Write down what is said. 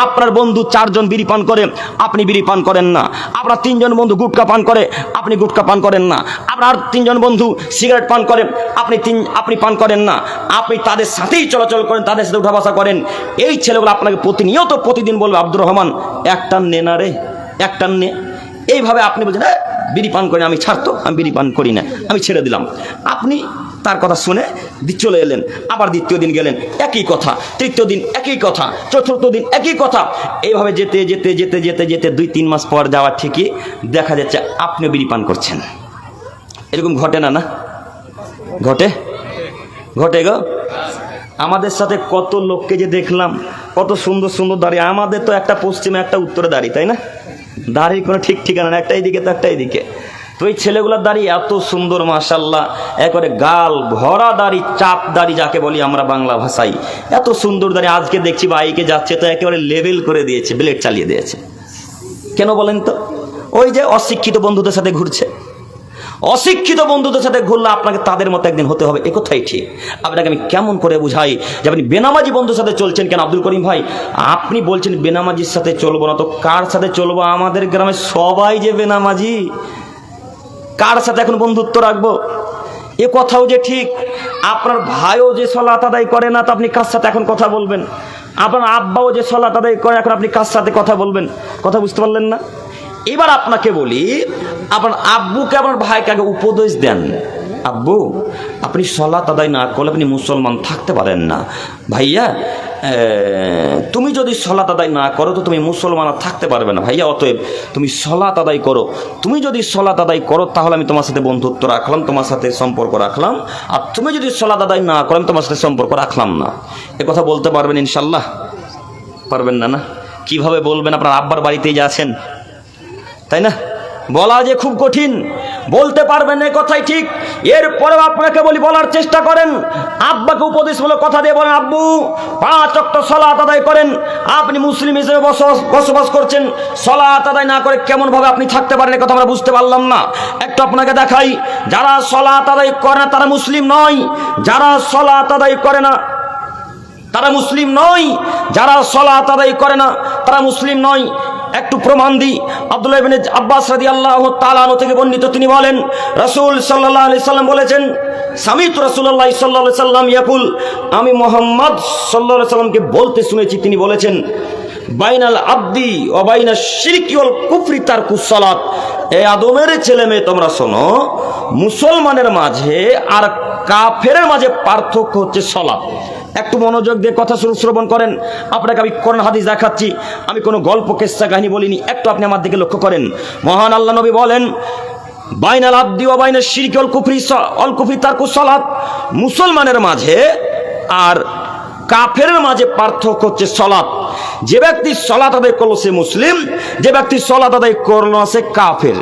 আপনার বন্ধু চারজন বিড়ি পান করে আপনি বিড়ি পান করেন না। আপনার তিনজন বন্ধু গুটকা পান করে আপনি গুটকা পান করেন না। আপনার তিনজন বন্ধু সিগারেট পান করে আপনি তিন আপনি পান করেন না। আপনি তাদের সাথেই চলাচল করেন তাদের সাথে উঠা বসা করেন। এই ছেলেগুলো আপনাকে প্রতিনিয়ত প্রতিদিন বলবে আব্দুর রহমান একটান নে না রে একটান নে। এইভাবে আপনি বলছেন "এ, বিড়ি পান করি আমি ছাড়তো আমি বিড়ি পান করি না আমি ছেড়ে দিলাম। আপনি তার কথা শুনে চলে এলেন। আবার দ্বিতীয় দিন গেলেন, একই কথা। তৃতীয় দিন একই কথা, চতুর্থ দিন একই কথা। এইভাবে যেতে যেতে যেতে যেতে যেতে দুই, তিন মাস পর যাওয়ার ঠিকই দেখা যাচ্ছে আপনিও বিড়ি পান করছেন। এরকম ঘটে না না? ঘটে? ঘটে গো। আমাদের সাথে কত লোককে যে দেখলাম, কত সুন্দর সুন্দর দাঁড়িয়ে আমাদের তো একটা পশ্চিমে একটা উত্তরে দাঁড়িয়ে তাই না? দাড়ির কোনো ঠিক ঠিকানা না, একটা এইদিকে তো একটা এইদিকে। তো এই ছেলেগুলোর দাড়ি এত সুন্দর মাশাল্লাহ একবারে গাল ভরা দাড়ি, চাপ দাড়ি যাকে বলি আমরা বাংলা ভাষায়। এত সুন্দর দাড়ি আজকে দেখছি বাইকে যাচ্ছে, তো একেবারে লেভেল করে দিয়েছে, ব্লেড চালিয়ে দিয়েছে। কেন বলেন তো? ওই যে অশিক্ষিত বন্ধুদের সাথে ঘুরছে। অশিক্ষিত বন্ধুদের সাথে ঘুরলে আপনাকে তাদের মতো একদিন হতে হবে, এ কথাই ঠিক। আপনাকে আমি কেমন করে বুঝাই যে আপনি বেনামাজি বন্ধুর সাথে চলছেন কেন, আব্দুল করিম ভাই? আপনি বলছেন বেনামাজির সাথে চলবো না, তো কার সাথে চলবো? আমাদের গ্রামে সবাই যে বেনামাজি। কার সাথে এখন বন্ধুত্ব রাখব? এ কথাও যে ঠিক, আপনার ভাইও যে সলাত আদায় করে না, তো আপনি কার সাথে এখন কথা বলবেন? আপনার আব্বাও যে সলাত আদায় করে, এখন আপনি কার সাথে কথা বলবেন? কথা বুঝতে পারলেন না? এবার আপনাকে বলি, আপনার আব্বুকে আপনার ভাইকে আগে উপদেশ দেন। আব্বু, আপনি সলাত আদায় না করলে আপনি মুসলমান থাকতে পারেন না। ভাইয়া তুমি যদি সলাত আদায় না করো, তো তুমি মুসলমান থাকতে পারবে না। ভাইয়া, অতএব তুমি সলাত আদায় করো। তুমি যদি সলাত আদায় করো, তাহলে আমি তোমার সাথে বন্ধুত্ব রাখলাম, তোমার সাথে সম্পর্ক রাখলাম। আর তুমি যদি সলাত আদায় না করো, আমি তোমার সাথে সম্পর্ক রাখলাম না। এ কথা বলতে পারবেন ইনশাল্লাহ পারবেন না না? কীভাবে বলবেন? আপনার আব্বার বাড়িতেই যে আছেন। তাই না? বলা যে খুব কঠিন। বলতে পারবেন, এ কথাই ঠিক। এরপরেও আপনাকে বলি, বলার চেষ্টা করেন। আব্বাকে উপদেশমূলক কথা দিয়ে বলেন, আব্বু পাঁচ অক্ট সলাত আদায় করেন। আপনি মুসলিম হিসেবে বসবাস করছেন। সলাত আদায় না করে কেমনভাবে আপনি থাকতে পারেন কথা আমরা বুঝতে পারলাম না। একটু আপনাকে দেখাই, যারা সলাত আদায় করে না, তারা মুসলিম নয়। যারা সলাত আদায় করে না, তারা মুসলিম নয়। যারা সলাত আদায় করে না, তারা মুসলিম নয়। একটু প্রমাণ দিই। আব্দুল্লাহ ইবনে আব্বাস রাদিয়াল্লাহু তাআলা আনহু থেকে বর্ণিত তিনি বলেন, রাসূল সাল্লাল্লাহু আলাইহি সাল্লাম বলেছেন, সামিত রাসূলুল্লাহ সাল্লাল্লাহু আলাইহি সাল্লাম ইয়াকুল আমি মোহাম্মদ আলাইহি সাল্লামকে বলতে শুনেছি, তিনি বলেছেন, বাইনাল আব্দি ও বাইনা শিরকি ওয়াল কুফরি তারকুস সালাত এ আদমের ছেলে মেয়ে তোমরা শোনো, মুসলমানের মাঝে আর কাফেরের মাঝে পার্থক্য হচ্ছে সলাৎ। একটু মনোযোগ দিয়ে কথা শুরু শ্রবণ করেন। আপনাকে আমি কোন হাদিস দেখাচ্ছি। আমি কোনো গল্প, কেসা, কাহিনী বলিনি। একটু আপনি আমার দিকে লক্ষ্য করেন। মহান আল্লাহ নবী বলেন, বাইনাল আব্দি ও বাইনাল শিরকি অল কুফরি অল কুফরি তারকুস সালাত মুসলমানের মাঝে আর কাফের মাঝে পার্থক্য হচ্ছে সলাৎ। যে ব্যক্তি সলাৎ আদায় করল সে মুসলিম, যে ব্যক্তি সলাৎ আদায় করল সে কাফের।